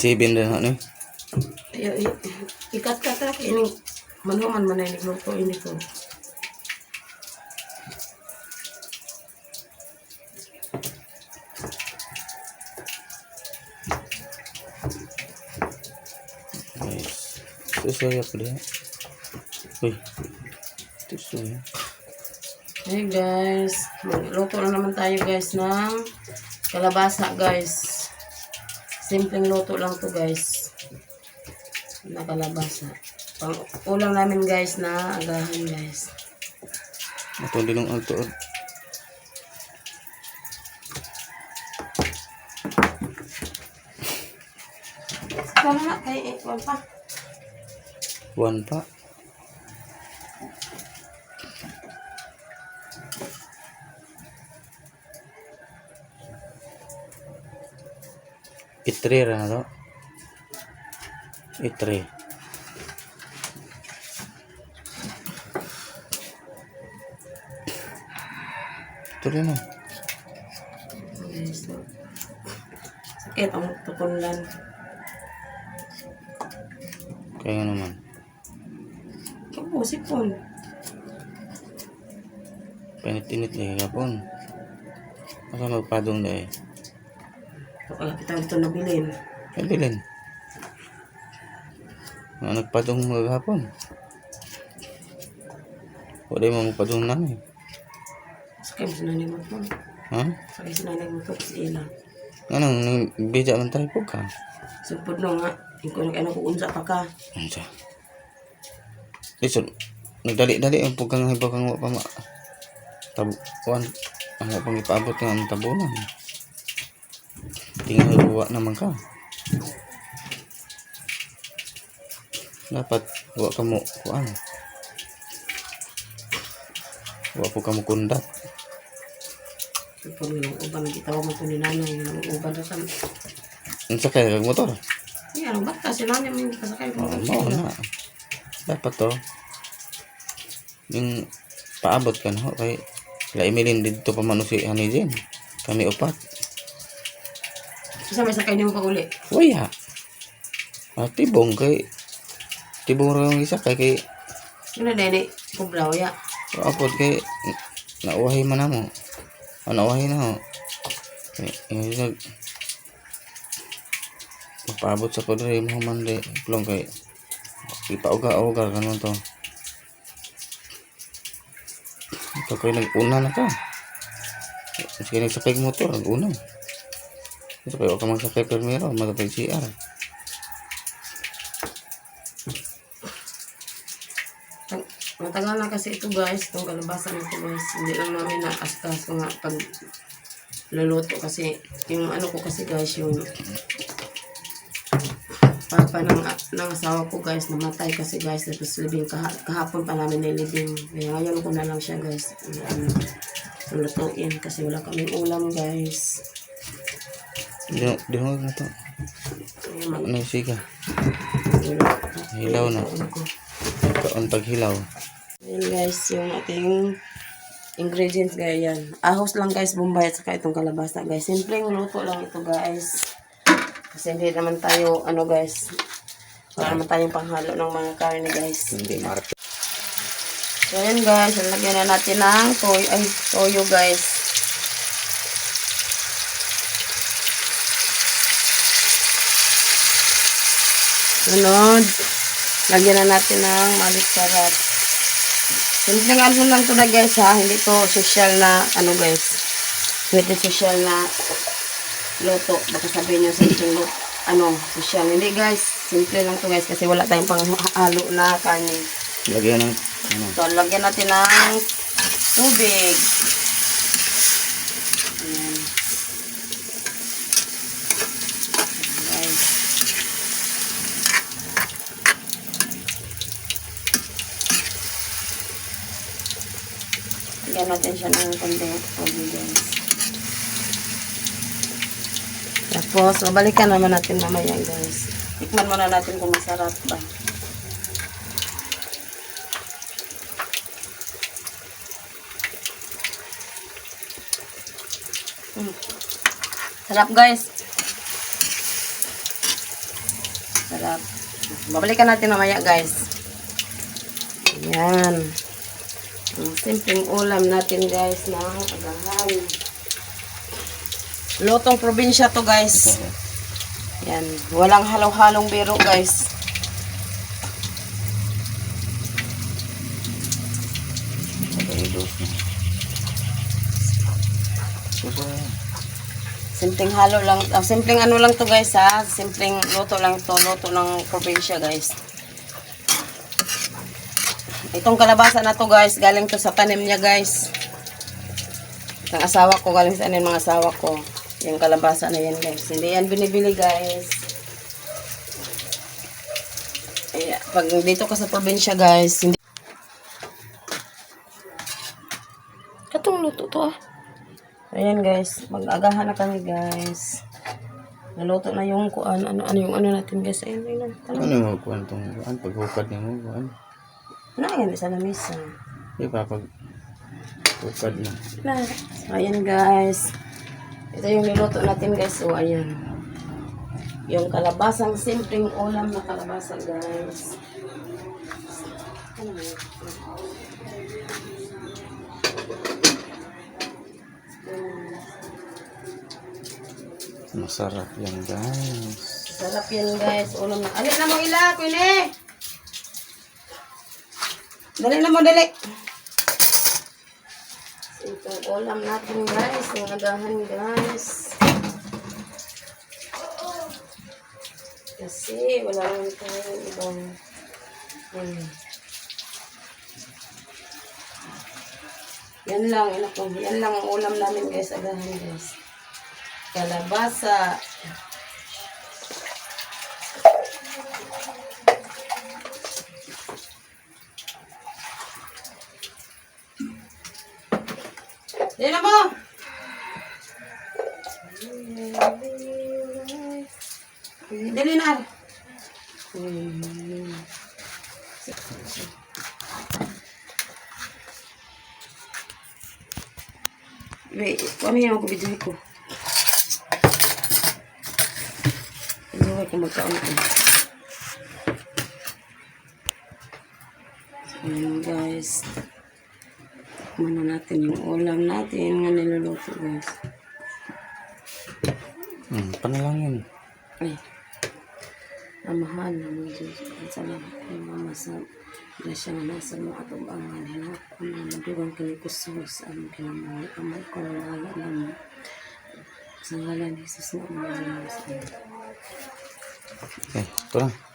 27 din ano eh. Ayo, i- ikat-kat ra kay ini manuman man ay nagluto ini ko. Susuya ko din. Uy. Susuya. Hey guys, magluto na naman tayo guys ng kalabasa guys. Simpleng luto lang to guys. Na kalabasa. Pang ulam namin guys na agahan guys. Din ang alto. Ikaw na kay eh, wala pa. One pa. Itre ra na to. Itre. Ito rin oh. Guys, no. Sakit ang tukunlan. Kaya nga naman. Kapo, sipon. Panit-init eh kapon. Asa magpadong na eh. Wala kita ito nabilin. Ay, bilin. Nga nagpadong maghapon. Wala mo magpadong na eh. Sakay mo sinanay mo to. Ha? Sakay sinanay mo to kasi ila. Anong bija man tayo po ka? Sipod no nga. Ikaw nag-ano ko unsa pa ka. Ano siya? Listen, nagdali-dali ang pagkang iba kang wa pa ma... Tabuan. Ang wa pang ipaabot nga ang tabunan. Tingnan buwa naman ka. Dapat wa ka mo kuan. Wa po ka mo kundat. Uban. Nagitawag mo ni nanay. Yung uban na sa... Ang sakay kag motor. Yan, ang bata. Si nanay mo yung kasakay ko. Oo, na. Dapat to. Yung paabot ka na ho. Kay laimilin dito pa man si Honey Jen. Kami upat. Kasi may sakay niyo pa uli. Waya. Ah, tibong kay tibong ra yung isa kay kay na dede. Kublaw ya. apod kay nauwahi man namo. Ah, nauwahi na ho. Kay yung isa Magpaabot sa kodre mo man de plong kay ipauga-uga kanon to. Ikaw kayo nag-una na ka. Sige nagsakay motor, nag-una. Ito kayo ka magsakay primero, matatag CR. Tag- Matagal na kasi ito guys, itong kalabasan ito guys. Hindi lang namin na-askas nga pag luluto kasi yung ano ko kasi guys, yung papa ng, ng asawa ko guys, namatay kasi guys. Tapos libing, kaha, kahapon pa namin nilibing. Kaya ngayon ko na lang siya guys. Ano, lutuin kasi wala kaming ulam guys. Di di mo na to. Ano yung siga? Hilaw na. Kaon pag hilaw. Ayan guys, yung ating ingredients yan. Ahos lang guys, bombay at saka itong kalabasa guys. Simpleng luto lang ito guys. Kasi hindi naman tayo, ano guys, wala naman tayong panghalo ng mga karne guys. Hindi market. So ayan guys, lalagyan na natin ng toyo, ay, toyo guys. Sunod, lagyan na natin ng malik sarap. Simpleng ano lang to na guys ha, hindi to social na ano guys. Pwede social na luto. Baka sabihin nyo sa isang luto, ano, social. Hindi guys, simple lang to guys kasi wala tayong panghalo na kanin. Lagyan ng ano. So, lagyan natin ng tubig. Lagyan natin siya ng konti tubig, guys. Tapos, babalikan naman natin mamaya, guys. Tikman muna natin kung masarap ba. Mm. Sarap guys. Babalikan natin mamaya guys. Ayan. Ang simpleng ulam natin guys ng agahan. Lotong probinsya to guys. Yan. Walang halaw-halong biro guys. Simpleng halo lang. ah, simpleng ano lang to guys ha. Simpleng luto lang to. Luto ng probinsya guys. Itong kalabasa na to guys. Galing to sa tanim niya guys. Ng asawa ko. Galing sa tanim ng asawa ko. Yung kalabasa na yan guys. Hindi yan binibili guys. Ay, pag dito ka sa probinsya guys. Hindi Katong luto to ah. Ayan guys, mag-agahan na kami guys. Naluto na yung kuan, ano, ano yung ano natin guys. Ayun, ayun. Ano yung mga kuwan tong kuwan? Paghukad niya mo kuwan? Ano yan, sa lamisa. Di ba pag mo? Na. So, ayan guys. Ito yung niluto natin guys. So, ayan. Yung kalabasang simpleng ulam na kalabasa guys. Ano ba yun? Masarap yan guys. Sarap yan guys. Ulam na. Alin na mo ila, Queenie! Dali na mo, dali. Itong ulam natin guys. Yung agahan guys. Kasi wala naman tayong ibang hmm. Yan lang, yan, ako. yan lang ang ulam namin guys, agahan guys. Kalabasa, Yan na mo! Dali na. Wait, ano yan ako video ko? Hindi ko magkaon ko. Ayan guys. Muna natin yung ulam natin nga niluluto guys. Hmm, panalangin. Ay. Amahan na mo Diyos. Ang salamat ko mama sa grasya nga nasa mo katubangan. Hinap ko na madugang kinikusos ang kinamuhi. Amay ko na wala na mo. Sa ngalan ni Jesus na mga Diyos. Okay, ito lang.